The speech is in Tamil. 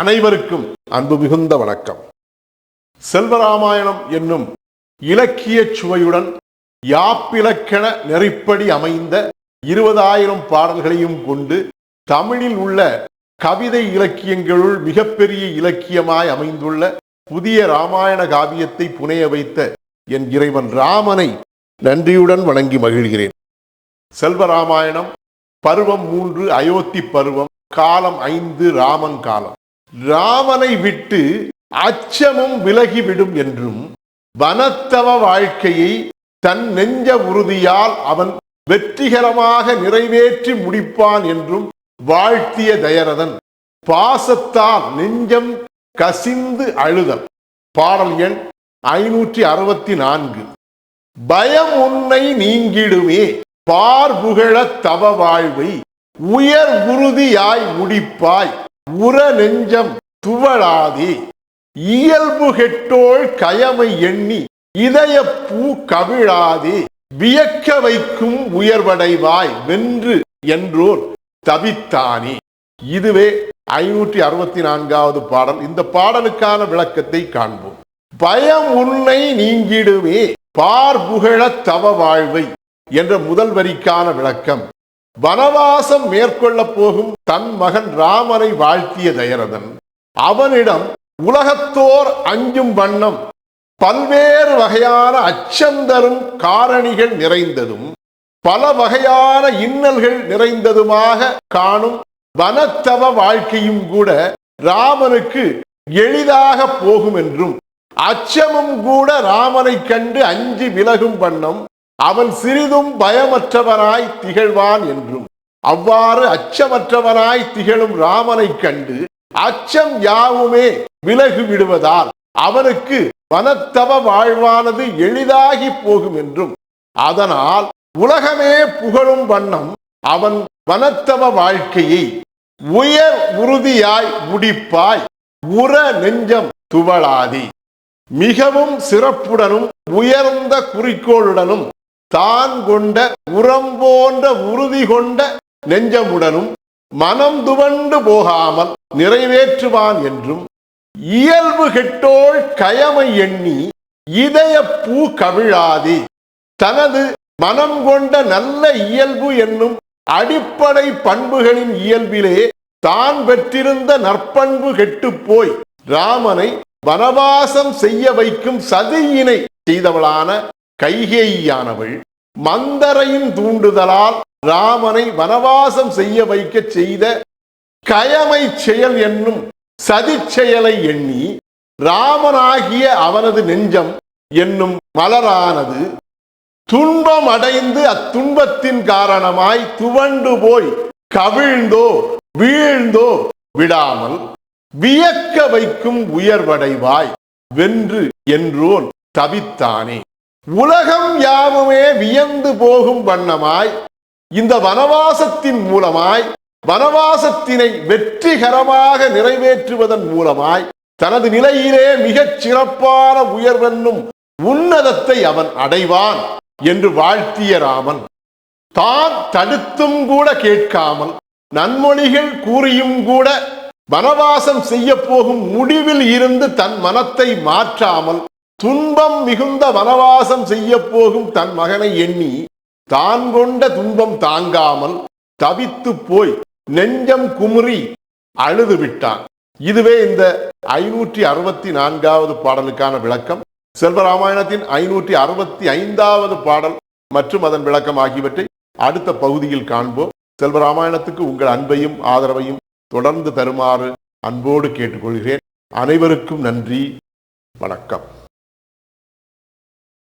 அனைவருக்கும் அன்பு மிகுந்த வணக்கம். செல்வராமாயணம் என்னும் இலக்கிய சுவையுடன் யாப்பிலக்கண நெறிப்படி அமைந்த இருபதாயிரம் பாடல்களையும் கொண்டு தமிழில் உள்ள கவிதை இலக்கியங்களுள் மிகப்பெரிய இலக்கியமாய் அமைந்துள்ள புதிய ராமாயண காவியத்தை புனைய வைத்த என் இறைவன் ராமனை நன்றியுடன் வணங்கி மகிழ்கிறேன். செல்வராமாயணம் பருவம் மூன்று அயோத்தி பருவம் காலம் ஐந்து ராமன் காலம். ராமனை விட்டு அச்சமும் விலகிவிடும் என்றும் வனத்தவ வாழ்க்கையை தன் நெஞ்ச உறுதியால் அவன் வெற்றிகரமாக நிறைவேற்றி முடிப்பான் என்றும் வாழ்த்திய தயரதன். பாசத்தால் நெஞ்சம் கசிந்து அழுதல். பாடல் எண் ஐநூற்றி அறுபத்தி நான்கு. பயம் உன்னை நீங்கிடுமே. பார்புகழ தவ வாழ்வை. உயர் உறுதியாய் முடிப்பாய். உர நெஞ்சம் துவளாதி இயல்பு கெட்டோள் கயமை எண்ணி இதய பூ கவிழாதே. வியக்க வைக்கும் உயர்வடைவாய் வென்று என்றோர் தவித்தானே. இதுவே ஐநூற்றி அறுபத்தி நான்காவது பாடல். இந்த பாடலுக்கான விளக்கத்தை காண்போம். பயம் உன்னை நீங்கிடுமே. பார்புகழ தவ வாழ்வை என்ற முதல் வரிக்கான விளக்கம். வனவாசம் மேற்கொள்ளப் போகும் தன் மகன் ராமனை வாழ்த்திய தயரதன். அவனிடம் உலகத்தோர் அஞ்சும் வண்ணம் பல்வேறு வகையான அச்சம் தரும் காரணிகள் நிறைந்ததும் பல வகையான இன்னல்கள் நிறைந்ததுமாக காணும் வனத்தவ வாழ்க்கையும் கூட ராமனுக்கு எளிதாக போகும் என்றும் அச்சமும் கூட ராமனை கண்டு அஞ்சு விலகும் வண்ணம் அவன் சிறிதும் பயமற்றவனாய் திகழ்வான் என்றும். அவ்வாறு அச்சமற்றவனாய் திகழும் ராமனை கண்டு அச்சம் யாவுமே விலகு விடுவதால் அவனுக்கு வனத்தவ வாழ்வானது எளிதாகி போகும் என்றும். அதனால் உலகமே புகழும் வண்ணம் அவன் வனத்தவ வாழ்க்கையை உயர் உறுதியாய் முடிப்பாய் உற நெஞ்சம் துவளாதி. மிகவும் சிறப்புடனும் உயர்ந்த குறிக்கோளுடனும் தான் கொண்ட உரம் போன்ற உறுதி கொண்ட நெஞ்சமுடனும் மனம் துவண்டு போகாமல் நிறைவேற்றுவான் என்றும் இயல்பு கெட்டோள் கயமை எண்ணி இதய பூ கவிழாதே. தனது மனம் கொண்ட நல்ல இயல்பு என்னும் அடிப்படை பண்புகளின் இயல்பிலே தான் பெற்றிருந்த நற்பண்பு கெட்டுப் போய் ராமனை வனவாசம் செய்ய வைக்கும் சதியினை செய்தவளான கைகேயானவள் மந்தரையின் தூண்டுதலால் ராமனை வனவாசம் செய்ய வைக்க செய்த கயமை செயல் என்னும் சதி செயலை எண்ணி ராமனாகிய அவனது நெஞ்சம் என்னும் மலரானது துன்பம் அடைந்து அத்துன்பத்தின் காரணமாய் துவண்டு போய் கவிழ்ந்தோ வீழ்ந்தோ விடாமல் வியக்க வைக்கும் உயர்வடைவாய் வென்று என்றோன் தவித்தானே. உலகம் யாவுமே வியந்து போகும் வண்ணமாய் இந்த வனவாசத்தின் மூலமாய் வனவாசத்தினை வெற்றிகரமாக நிறைவேற்றுவதன் மூலமாய் தனது நிலையிலே மிகச் சிறப்பான உயர்வென்னும் உன்னதத்தை அவன் அடைவான் என்று வாழ்த்திய ராமன். தான் தடுத்தும் கூட கேட்காமல் நன்மொழிகள் கூறியும் கூட வனவாசம் செய்ய போகும் முடிவில் இருந்து தன் மனத்தை மாற்றாமல் துன்பம் மிகுந்த வனவாசம் செய்ய போகும் தன் மகனை எண்ணி தான் கொண்ட துன்பம் தாங்காமல் தவித்து போய் நெஞ்சம் குமுறி அழுது விட்டான். இதுவே இந்த ஐநூற்றி அறுபத்தி நான்காவது பாடலுக்கான விளக்கம். செல்வராமாயணத்தின் ஐநூற்றி அறுபத்தி ஐந்தாவது பாடல் மற்றும் அதன் விளக்கம் ஆகியவற்றை அடுத்த பகுதியில் காண்போம். செல்வராமாயணத்துக்கு உங்கள் அன்பையும் ஆதரவையும் தொடர்ந்து தருமாறு அன்போடு கேட்டுக்கொள்கிறேன். அனைவருக்கும் நன்றி. வணக்கம்.